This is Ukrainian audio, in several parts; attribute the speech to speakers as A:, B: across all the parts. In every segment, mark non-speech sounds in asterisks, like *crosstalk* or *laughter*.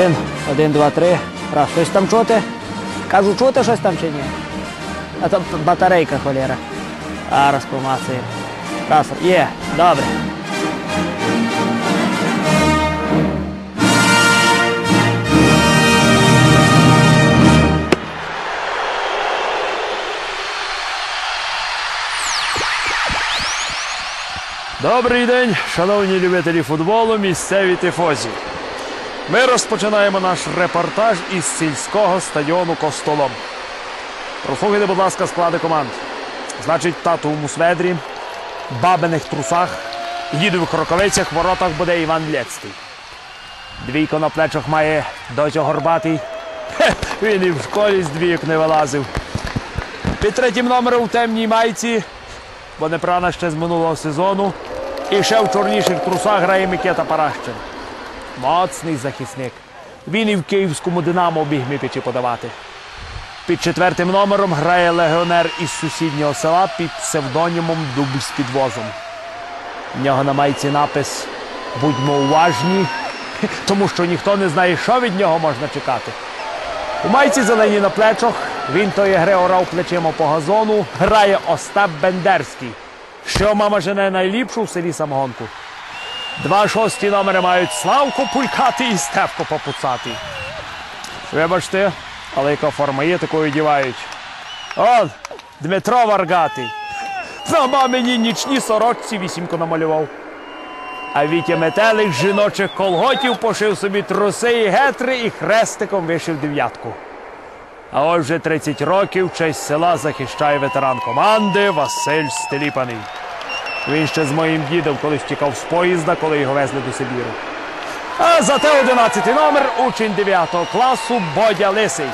A: Один, один, два, три. Раз, щось там чути? Кажу, чути щось там чи ні? А п- батарейка холєра. Зараз помацаємо. Раз, є, добре.
B: Добрий день, шановні любителі футболу, місцеві тифозі. Ми розпочинаємо наш репортаж із сільського стадіону Костолом. Прослухайте, будь ласка, склади команд. Значить, тату в мусведрі, бабиних трусах, дідових рукавицях, в воротах буде Іван Лєцький. Двійко на плечах має Дозьо Горбатий. Хе, він і в школі з двійок не вилазив. Під третім номером в темній майці бо не прана ще з минулого сезону. І ще в чорніших трусах грає Микета Паращин. Моцний захисник. Він і в київському Динамо біг міпічі подавати. Під четвертим номером грає легіонер із сусіднього села під псевдонімом Дубль з підвозом. В нього на майці напис Будьмо уважні, *laughs* тому що ніхто не знає, що від нього можна чекати. У майці зелені на плечах. Він тої гри орав плечима по газону. Грає Остап Бендерський. Що мама жене найліпшу в селі самогонку. Два шості номери мають Славко Пулькатий і Стевко Попуцатий. Вибачте, але яка форма є, такою дівають. Он, Дмитро Варгатий. На мамині нічні сорочці вісімко намалював. А Вітя Метелик жіночих колготів пошив собі труси і гетри і хрестиком вишив дев'ятку. А ось вже 30 років честь села захищає ветеран команди Василь Стеліпаний. Він ще з моїм дідом колись тікав з поїзда, коли його везли до Сибіру. А зате 11 номер учень 9 класу Бодя Лисий,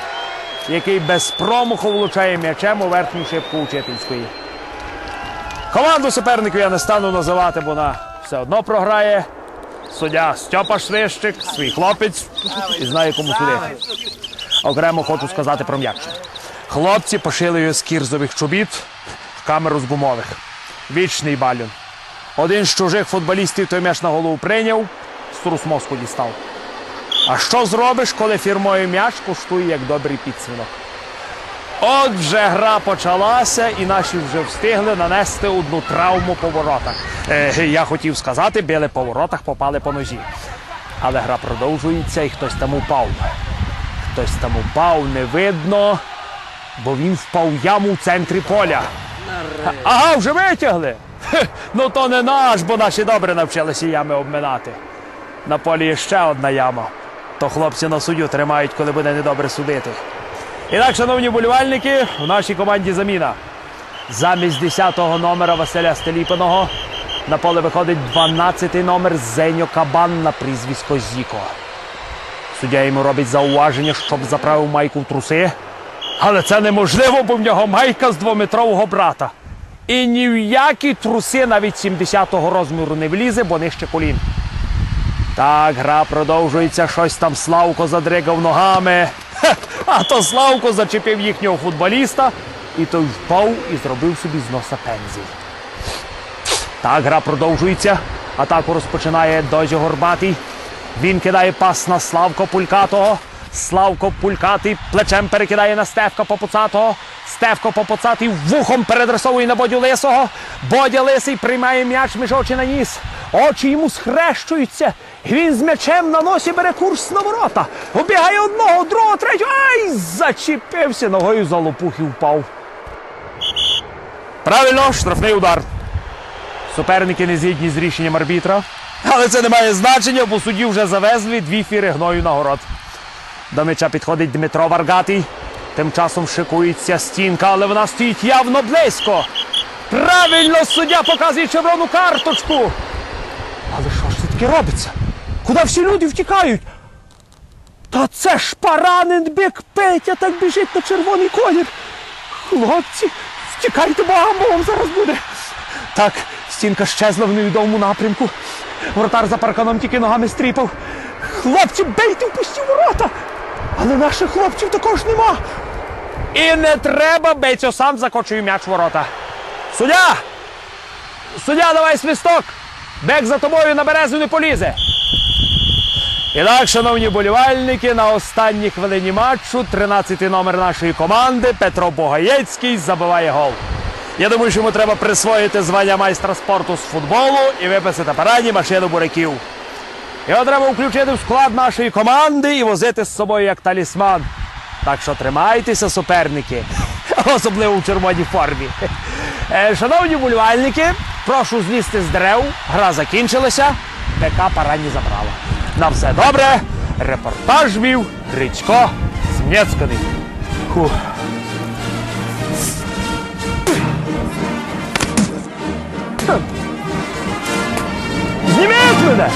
B: який без промаху влучає м'ячем у верхню шибку учительської. Команду суперників я не стану називати, бо вона все одно програє. Суддя Стьопа Швищик, свій хлопець, і знає, кому судити. Окремо хочу сказати про м'яч. Хлопці пошили його з кірзових чобіт в камеру з гумових. Вічний балюн. Один з чужих футболістів той м'яч на голову прийняв, струс мозку дістав. А що зробиш, коли фірмою м'яч коштує як добрий підсвинок? От вже гра почалася, і наші вже встигли нанести одну травму по воротах. Е, я хотів сказати, били по воротах, попали по ножі. Але гра продовжується і хтось там упав. Хтось там упав, не видно, бо він впав яму в центрі поля. Ага, вже витягли. Ну то не наш, бо наші добре навчилися ями обминати. На полі є ще одна яма. То хлопці на суддю тримають, коли буде недобре судити. І так, шановні болівальники, в нашій команді заміна. Замість 10-го номера Василя Стеліпаного на поле виходить 12-й номер Зеньо Кабан на прізвисько Зіко. Суддя йому робить зауваження, щоб заправив майку в труси. Але це неможливо, бо в нього майка з двометрового брата. І ні в які труси навіть 70-го розміру не влізе, бо нижче колін. Так, гра продовжується, щось там Славко задригав ногами. А то Славко зачепив їхнього футболіста, і той впав і зробив собі з носа пензель. Так, гра продовжується. Атаку розпочинає Дозі Горбатий. Він кидає пас на Славко Пулькатого. Славко Пулькатий плечем перекидає на Стевка Попуцатого. Стевко Попуцатий вухом передресовує на Бодю Лисого. Бодя Лисий приймає м'яч між очі на ніс. Очі йому схрещуються. Він з м'ячем на носі бере курс на ворота. Обігає одного, другого, третього. Ай! Зачепився ногою за лопух і впав. Правильно, штрафний удар. Суперники не згідні з рішенням арбітра. Але це не має значення, бо судді вже завезли дві фіри гною на город. До м'яча підходить Дмитро Варгатий. Тим часом шикується стінка, але вона стоїть явно близько. Правильно суддя показує червону карточку. Але що ж це таке робиться? Куди всі люди втікають? Та це ж поранен бик Петя так біжить на червоний колір. Хлопці, втікайте, бо амбом зараз буде. Так, стінка щезла в невідомому напрямку. Воротар за парканом тільки ногами стріпав. Хлопці, бейте в пусті ворота! Але наших хлопців також нема. І не треба, бейцю сам закочує м'яч ворота. Суддя! Суддя, давай свисток! Бек за тобою на березу не полізе. І так, шановні болівальники, на останній хвилині матчу 13-й номер нашої команди Петро Богаєцький забиває гол. Я думаю, що йому треба присвоїти звання майстра спорту з футболу і виписати параді машину буряків. Його треба включити в склад нашої команди і возити з собою як талісман. Так що тримайтеся, суперники, *laughs* особливо в червоній формі. Е, Шановні бульвальники, прошу злізти з дерев. Гра закінчилася. ПК парані забрала. На все добре. Репортаж вів Грицько Смєцьканий. Фух. Зніміть мене!